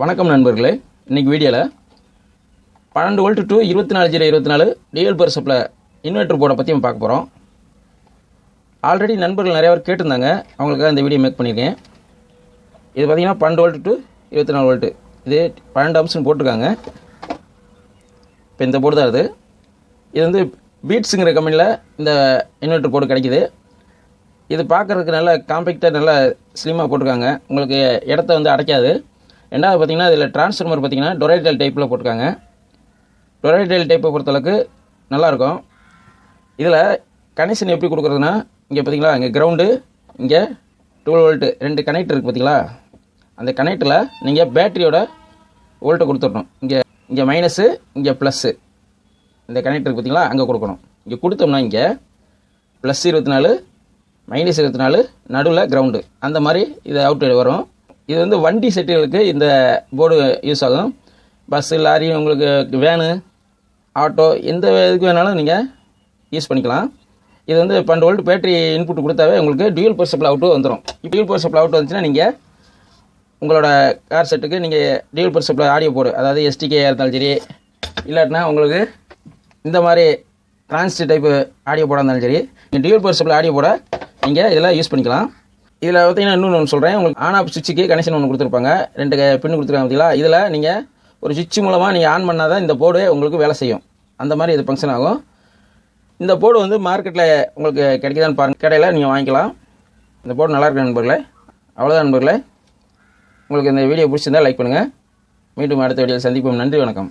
வணக்கம் நண்பர்களே. இன்றைக்கி வீடியோவில் பன்னெண்டு வோல்ட் டு இருபத்தி நாலு ஜீரோ இருபத்தி நாலு டிஎல் பர் சப்ளை இன்வெர்டர் போர்டை பற்றி நம்ம பார்க்க போகிறோம் ஆல்ரெடி நண்பர்கள் நிறைய பேர் கேட்டிருந்தாங்க. அவங்களுக்காக இந்த வீடியோ மேக் பண்ணியிருக்கேன். இது பார்த்தீங்கன்னா பன்னெண்டு வோல்ட் டு இருபத்தி நாலு வோல்ட்டு இது பன்னெண்டு அம்சன் போட்டிருக்காங்க. இப்போ இந்த போர்டு தான் இது. இது வந்து பீட்ஸுங்கிற கம்பெனியில் இந்த இன்வெர்டர் போர்டு கிடைக்குது. இது பார்க்குறதுக்கு நல்ல காம்பேக்டாக நல்லா ஸ்லிம்மாக போட்டிருக்காங்க. உங்களுக்கு இடத்த வந்து அடைக்காது. ரெண்டாவது பார்த்தீங்கன்னா இதில் டிரான்ஸ்ஃபார்மர் பார்த்தீங்கன்னா டொரைடல் டைப்பில் போட்டிருக்காங்க. டொரைடல் டைப்பை பொறுத்தளவுக்கு நல்லாயிருக்கும். இதில் கனெக்ஷன் எப்படி கொடுக்குறதுனா இங்கே பார்த்தீங்களா இங்கே கிரவுண்டு இங்கே டுவெல் வோல்ட்டு ரெண்டு கனெக்ட் இருக்குது பார்த்தீங்களா? அந்த கனெக்டில் நீங்கள் பேட்டரியோட வோல்ட்டை கொடுத்துடணும். இங்கே இங்கே மைனஸு இங்கே ப்ளஸ்ஸு இந்த கனெக்ட் இருக்குது பார்த்தீங்களா அங்கே கொடுக்கணும். இங்கே கொடுத்தோம்னா இங்கே ப்ளஸ் இருபத்தி நாலு மைனஸ் இருபத்தி நாலு நடுவில் கிரவுண்டு அந்த மாதிரி இது அவுட் வரும். இது வந்து வண்டி செட்டுகளுக்கு இந்த போர்டு யூஸ் ஆகும். பஸ்ஸு லாரி உங்களுக்கு வேனு ஆட்டோ எந்த இதுக்கு வேணாலும் நீங்கள் யூஸ் பண்ணிக்கலாம். இது வந்து பன்னெண்டு வோல்ட் பேட்டரி இன்புட் கொடுத்தாவே உங்களுக்கு டியூல் பவர் சப்ளை அவுட்டு வந்துடும் இப்போ டியூல் பவர் சப்ளை அவுட் வந்துச்சுன்னா நீங்கள் உங்களோட கார் செட்டுக்கு நீங்கள் dual power supply audio board அதாவது எஸ்டிகே இருந்தாலும் சரி இல்லாட்டினா உங்களுக்கு இந்த மாதிரி டிரான்ஸ்ட் டைப்பு ஆடியோ போர்டாக இருந்தாலும் சரி நீங்கள் டியூல் பவர் சப்ளை ஆடியோ போட நீங்கள் இதெல்லாம் யூஸ் பண்ணிக்கலாம். இதில் பார்த்தீங்கன்னா இன்னொன்று ஒன்று சொல்கிறேன் உங்களுக்கு ஆன் ஆஃப் சுவிட்சுக்கு கனெக்ஷன் ஒன்று கொடுத்துருப்பாங்க. ரெண்டு பின் கொடுத்துருக்காங்க பார்த்தீங்களா? இதில் நீங்கள் ஒரு சுவிட்ச் மூலமாக நீங்கள் ஆன் பண்ணால் தான் இந்த போர்டு உங்களுக்கு வேலை செய்யும். அந்த மாதிரி இது ஃபங்க்ஷன் ஆகும். இந்த போர்டு வந்து மார்க்கெட்டில் உங்களுக்கு கிடைக்குதான்னு பாருங்கள் கடையில் நீங்கள் வாங்கிக்கலாம். இந்த போர்டு நல்லா இருக்கு நண்பர்களே. அவ்வளோதான் நண்பர்களே. உங்களுக்கு இந்த வீடியோ பிடிச்சிருந்தா லைக் பண்ணுங்கள் மீண்டும் அடுத்த வீடியோவில் சந்திப்போம். நன்றி வணக்கம்.